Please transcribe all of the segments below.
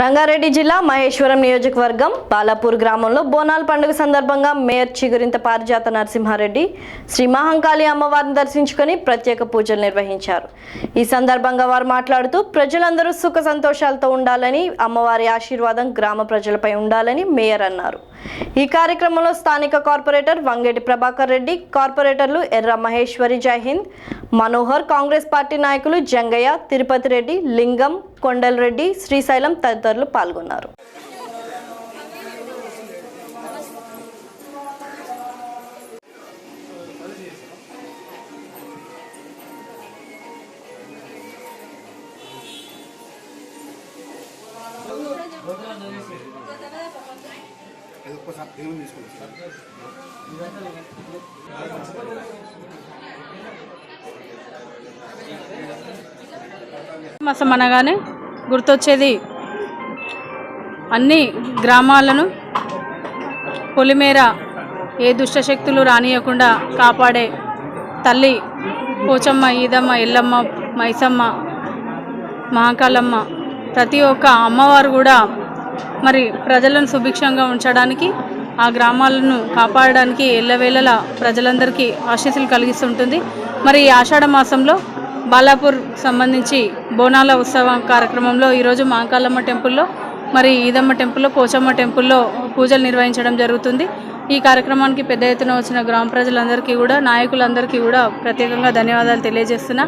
రంగారెడ్డి జిల్లా మహేశ్వరం నియోజకవర్గం బాలాపూర్ గ్రామంలో బోనాల పండుగ సందర్భంగా మేయర్ చిగురింత పారిజాత నరసింహారెడ్డి శ్రీ మహంకాళి అమ్మవారిని దర్శించుకొని ప్రత్యేక పూజలు నిర్వహించారు. ఈ సందర్భంగా వారు మాట్లాడుతూ ప్రజలందరూ సుఖ సంతోషాలతో ఉండాలని అమ్మవారి ఆశీర్వాదం గ్రామ ప్రజలపై ఉండాలని మేయర్ అన్నారు. ఈ కార్యక్రమంలో స్థానిక కార్పొరేటర్ వంగేటి ప్రభాకర్ రెడ్డి కార్పొరేటర్లు ఎర్ర మహేశ్వరి జైహింద్ మనోహర్ కాంగ్రెస్ పార్టీ నాయకులు జంగయ్య తిరుపతి రెడ్డి లింగం కొండల్ రెడ్డి శ్రీశైలం తదితరులు పాల్గొన్నారు. ఇది ఒక్కసారి దేవుని తీసుకోండి సార్. మాసం అనగానే గుర్తొచ్చేది అన్ని గ్రామాలను పొలిమేర ఏ దుష్టశక్తులు రానియకుండా కాపాడే తల్లి పోచమ్మ ఈదమ్మ ఎల్లమ్మ మైసమ్మ మహాకాలమ్మ. ప్రతి ఒక్క అమ్మవారు కూడా మరి ప్రజలను సుభిక్షంగా ఉంచడానికి ఆ గ్రామాలను కాపాడడానికి ఎల్లవేళలా ప్రజలందరికీ ఆశీస్సులు కలిగిస్తుంటుంది. మరి ఈ ఆషాఢ మాసంలో బాలాపూర్ సంబంధించి బోనాల ఉత్సవం కార్యక్రమంలో ఈరోజు మాంకాలమ్మ టెంపుల్లో మరి ఈదమ్మ టెంపుల్లో పోచమ్మ టెంపుల్లో పూజలు నిర్వహించడం జరుగుతుంది. ఈ కార్యక్రమానికి పెద్ద ఎత్తున వచ్చిన గ్రామ ప్రజలందరికీ కూడా నాయకులందరికీ కూడా ప్రత్యేకంగా ధన్యవాదాలు తెలియజేస్తున్నా.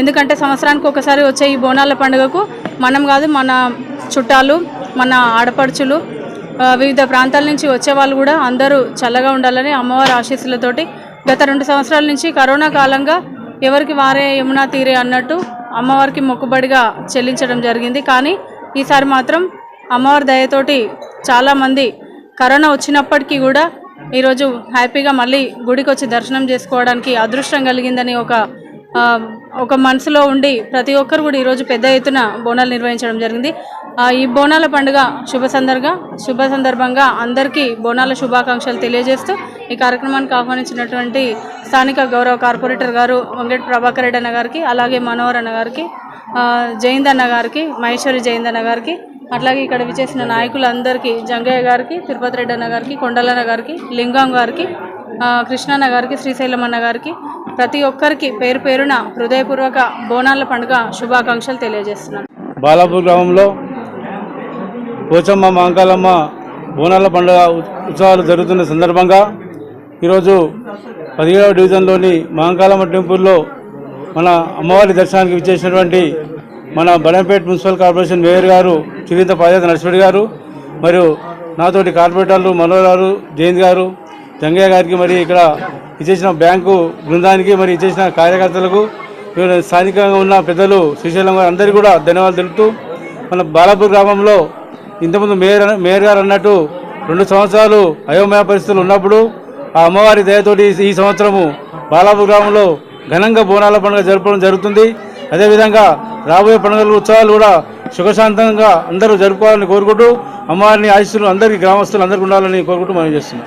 ఎందుకంటే సంవత్సరానికి ఒకసారి వచ్చే ఈ బోనాల పండుగకు మనం కాదు మన చుట్టాలు మన ఆడపడుచులు వివిధ ప్రాంతాల నుంచి వచ్చే వాళ్ళు కూడా అందరూ చల్లగా ఉండాలని అమ్మవారి ఆశీస్సులతోటి గత రెండు సంవత్సరాల నుంచి కరోనా కాలంగా ఎవరికి వారే యమునా తీరే అన్నట్టు అమ్మవారికి మొక్కుబడిగా చెల్లించడం జరిగింది. కానీ ఈసారి మాత్రం అమ్మవారి దయతోటి చాలామంది కరోనా వచ్చినప్పటికీ కూడా ఈరోజు హ్యాపీగా మళ్ళీ గుడికి వచ్చి దర్శనం చేసుకోవడానికి అదృష్టం కలిగిందని ఒక ఒక మనసులో ఉండి ప్రతి ఒక్కరు కూడా ఈరోజు పెద్ద ఎత్తున బోనాలు నిర్వహించడం జరిగింది. ఈ బోనాల పండుగ శుభ సందర్భంగా శుభ సందర్భంగా అందరికీ బోనాల శుభాకాంక్షలు తెలియజేస్తూ ఈ కార్యక్రమానికి ఆహ్వానించినటువంటి స్థానిక గౌరవ కార్పొరేటర్ గారు వంగేటి ప్రభాకర్ రెడ్డి అన్న గారికి అలాగే మనోహర్ అన్న గారికి ఆ, అన్న గారికి మహేశ్వరి జయంద్ అన్న గారికి అట్లాగే ఇక్కడ విచేసిన నాయకులందరికీ జంగయ్య గారికి తిరుపతి రెడ్డి అన్న గారికి కొండలన్న గారికి లింగం గారికి కృష్ణన్న గారికి శ్రీశైలం అన్న గారికి ప్రతి ఒక్కరికి పేరు పేరున హృదయపూర్వక బోనాల పండుగ శుభాకాంక్షలు తెలియజేస్తున్నాను. బాలాపూర్ గ్రామంలో పోచమ్మ మాంకాలమ్మ బోనాల పండుగ ఉత్సవాలు జరుగుతున్న సందర్భంగా ఈరోజు పదిహేడవ డివిజన్లోని మాంకాలమ్మ టెంపుల్లో మన అమ్మవారి దర్శనానికి విచ్చేసినటువంటి మన బడంపేట మున్సిపల్ కార్పొరేషన్ మేయర్ గారు చిరింత పాదయాత నరసింహుడి గారు మరియు నాతోటి కార్పొరేటర్లు మనోహర్ గారు జయంత్ గారు జంగయ్య గారికి మరి ఇక్కడ ఇచ్చేసిన బ్యాంకు బృందానికి మరి ఇచ్చేసిన కార్యకర్తలకు స్థానికంగా ఉన్న పెద్దలు శ్రీశైలం గారు అందరికీ కూడా ధన్యవాదాలు తెలుపుతూ మన బాలాపూర్ గ్రామంలో ఇంతకుముందు మేయర్ మేయర్ గారు అన్నట్టు రెండు సంవత్సరాలు అయోమయ పరిస్థితులు ఉన్నప్పుడు ఆ అమ్మవారి దయతోటి ఈ సంవత్సరము బాలాపూర్ గ్రామంలో ఘనంగా బోనాల పండుగ జరపడం జరుగుతుంది. అదేవిధంగా రాబోయే పండుగలు ఉత్సవాలు కూడా సుఖశాంతంగా అందరూ జరుపుకోవాలని కోరుకుంటూ అమ్మవారిని ఆశీస్సులు అందరికీ గ్రామస్తులు అందరికీ ఉండాలని కోరుకుంటూ మనం చేస్తున్నాం.